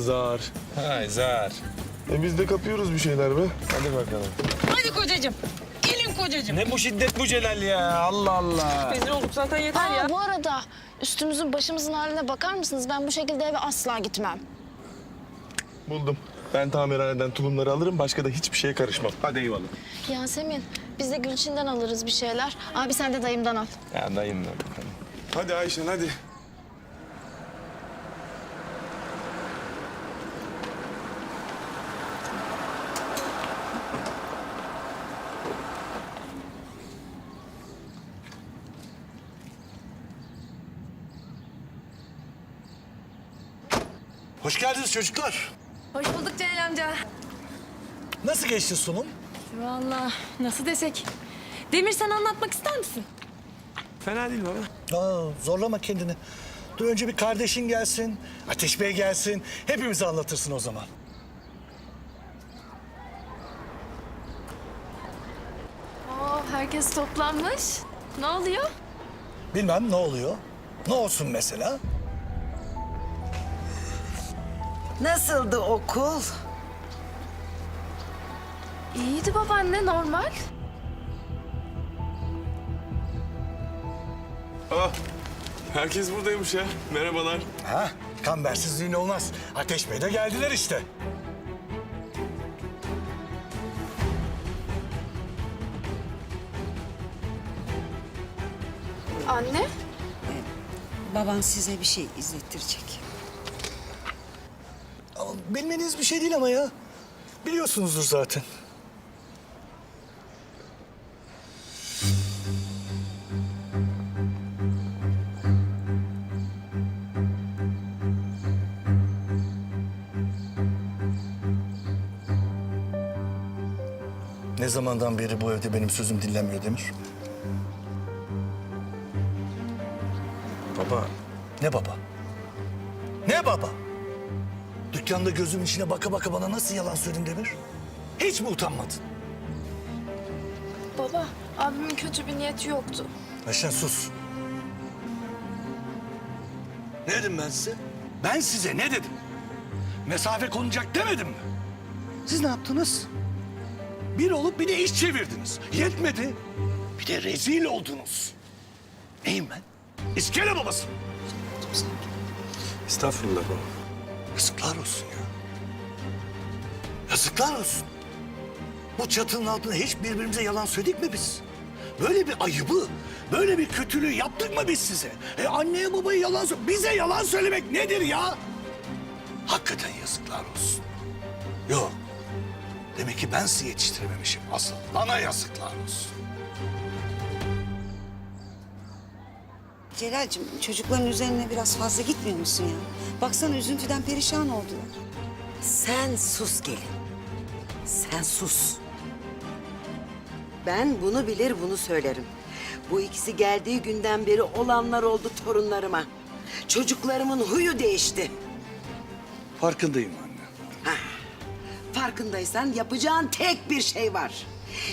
Zar. Hay zar. E biz de kapıyoruz bir şeyler be. Hadi bakalım. Hadi kocacığım. Gelin kocacığım. Ne bu şiddet bu Celal ya? Allah Allah. Rezil olduk zaten yeter Aa, ya. bu arada üstümüzün başımızın haline bakar mısınız? Ben bu şekilde eve asla gitmem. Buldum. Ben tamirhaneden tulumları alırım. Başka da hiçbir şeye karışmam. Hadi eyvallah. Yasemin biz de Gülçin'den alırız bir şeyler. Abi sen de dayımdan al. Ya bakalım. Hadi Ayşen hadi. Hoş geldiniz çocuklar. Hoş bulduk Celal amca. Nasıl geçti sunum? Vallahi nasıl desek. Demir sen anlatmak ister misin? Fena değil baba. Aa, zorlama kendini. Dur önce bir kardeşin gelsin, Ateş Bey gelsin. Hepimize anlatırsın o zaman. Oo, herkes toplanmış. Ne oluyor? Bilmem ne oluyor. Ne olsun mesela? Nasıldı okul? İyiydi babaanne normal. Ah, herkes buradaymış ya. Merhabalar. Ha, kambersiz düğün olmaz. Ateş Bey de geldiler işte. Anne? Baban size bir şey izlettirecek. Bilmeniz bir şey değil ama ya. Biliyorsunuzdur zaten. Ne zamandan beri bu evde benim sözüm dinlenmiyor Demir? Baba Ne baba? Ne baba? Dükkanda gözümün içine baka baka bana nasıl yalan söyledin Demir? Hiç mi utanmadın? Baba, abimin kötü bir niyeti yoktu. Ayşen sus. Ne dedim ben size? Ben size ne dedim? Mesafe konacak demedim mi? Siz ne yaptınız? Bir olup bir de iş çevirdiniz. Yetmedi. Bir de rezil oldunuz. Neyim ben? İskele babası. estağfurullah baba. Yazıklar olsun ya. Yazıklar olsun. Bu çatının altında hiç birbirimize yalan söyledik mi biz? Böyle bir ayıbı, böyle bir kötülüğü yaptık mı biz size? E anneye babaya yalan sö- Bize yalan söylemek nedir ya? Hakikaten yazıklar olsun. Yok. Demek ki ben sizi yetiştirememişim asıl. Bana yazıklar olsun. Celal'cim çocukların üzerine biraz fazla gitmiyor musun ya? Baksana üzüntüden perişan oldular. Sen sus gelin. Sen sus. Ben bunu bilir bunu söylerim. Bu ikisi geldiği günden beri olanlar oldu torunlarıma. Çocuklarımın huyu değişti. Farkındayım anne. Farkındaysan yapacağın tek bir şey var.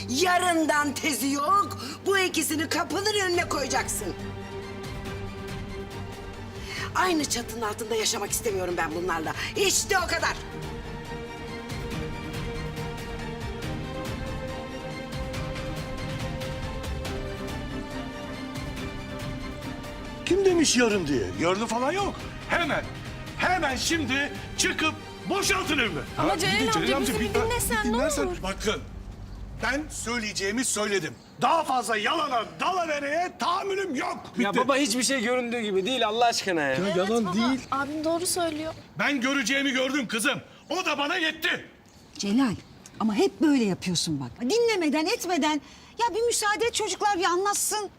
Yarından tezi yok. Bu ikisini kapının önüne koyacaksın. Aynı çatının altında yaşamak istemiyorum ben bunlarla. İşte o kadar. Kim demiş yarın diye? Yarını falan yok. Hemen, hemen şimdi çıkıp boşaltın evimi. Ama Celal, amca, bizi bir dinlesen ne olur. Bakın, ben söyleyeceğimi söyledim. Daha fazla yalana, dalavereye tahammülüm yok. Ya baba hiçbir şey göründüğü gibi değil Allah aşkına ya. yalan değil. Abim doğru söylüyor. Ben göreceğimi gördüm kızım. O da bana yetti. Celal ama hep böyle yapıyorsun bak. Dinlemeden etmeden ya bir müsaade et çocuklar bir anlatsın.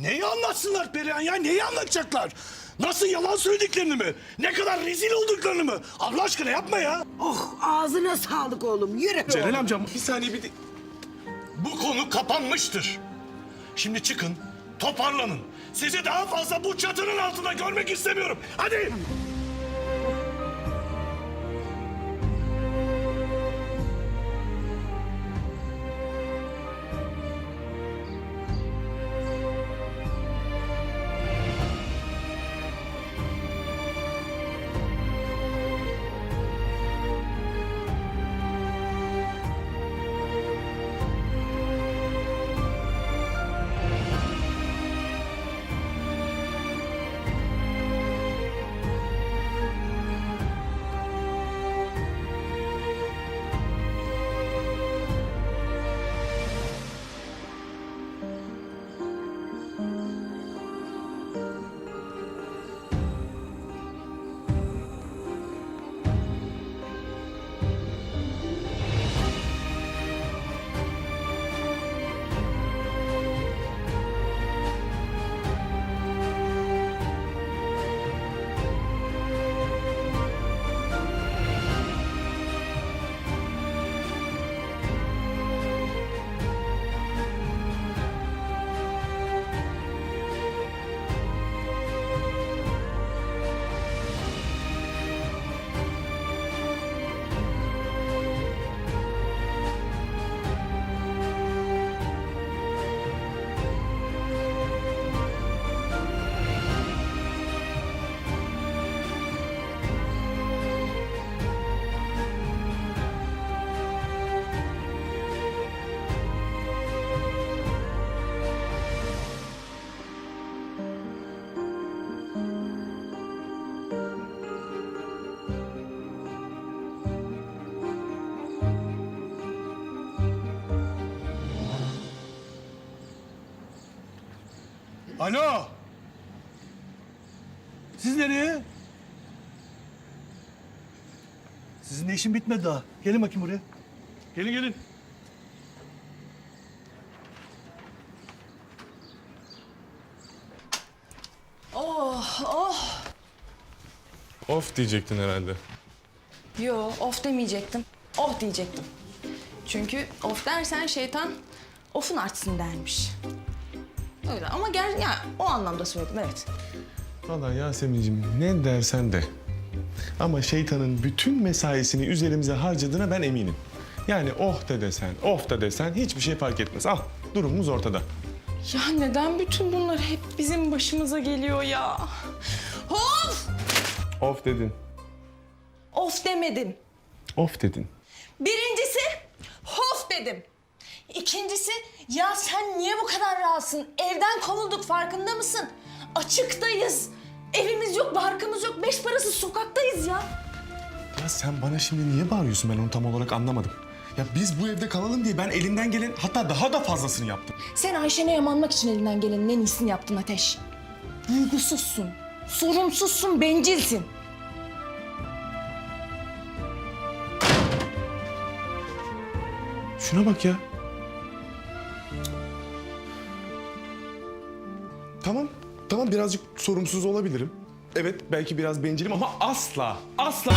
Neyi anlatsınlar Perihan ya? Neyi anlatacaklar? Nasıl yalan söylediklerini mi? Ne kadar rezil olduklarını mı? Allah aşkına yapma ya. Oh ağzına sağlık oğlum. Yürü. Celal amcam bir saniye bir de... Bu konu kapanmıştır. Şimdi çıkın, toparlanın. Sizi daha fazla bu çatının altında görmek istemiyorum. Hadi. Alo. Siz nereye? Sizin de işin bitmedi daha. Gelin bakayım buraya. Gelin gelin. Of diyecektin herhalde. Yo of demeyecektim. Oh diyecektim. Çünkü of dersen şeytan ofun artsın dermiş. Öyle ama gel ya o anlamda söyledim evet. Vallahi Yasemin'cim ne dersen de. Ama şeytanın bütün mesaisini üzerimize harcadığına ben eminim. Yani oh da desen, of da desen hiçbir şey fark etmez. Al durumumuz ortada. Ya neden bütün bunlar hep bizim başımıza geliyor ya? Of! Of dedin. Of demedim. Of dedin. Birincisi hof dedim. İkincisi ya sen niye bu kadar rahatsın? Evden kovulduk farkında mısın? Açıktayız. Evimiz yok, barkımız yok, beş parası sokaktayız ya. Ya sen bana şimdi niye bağırıyorsun ben onu tam olarak anlamadım. Ya biz bu evde kalalım diye ben elimden gelen hatta daha da fazlasını yaptım. Sen Ayşen'e yamanmak için elinden gelenin en iyisini yaptın Ateş. Duygusuzsun, sorumsuzsun, bencilsin. Şuna bak ya. Tamam, tamam birazcık sorumsuz olabilirim. Evet, belki biraz bencilim ama asla, asla...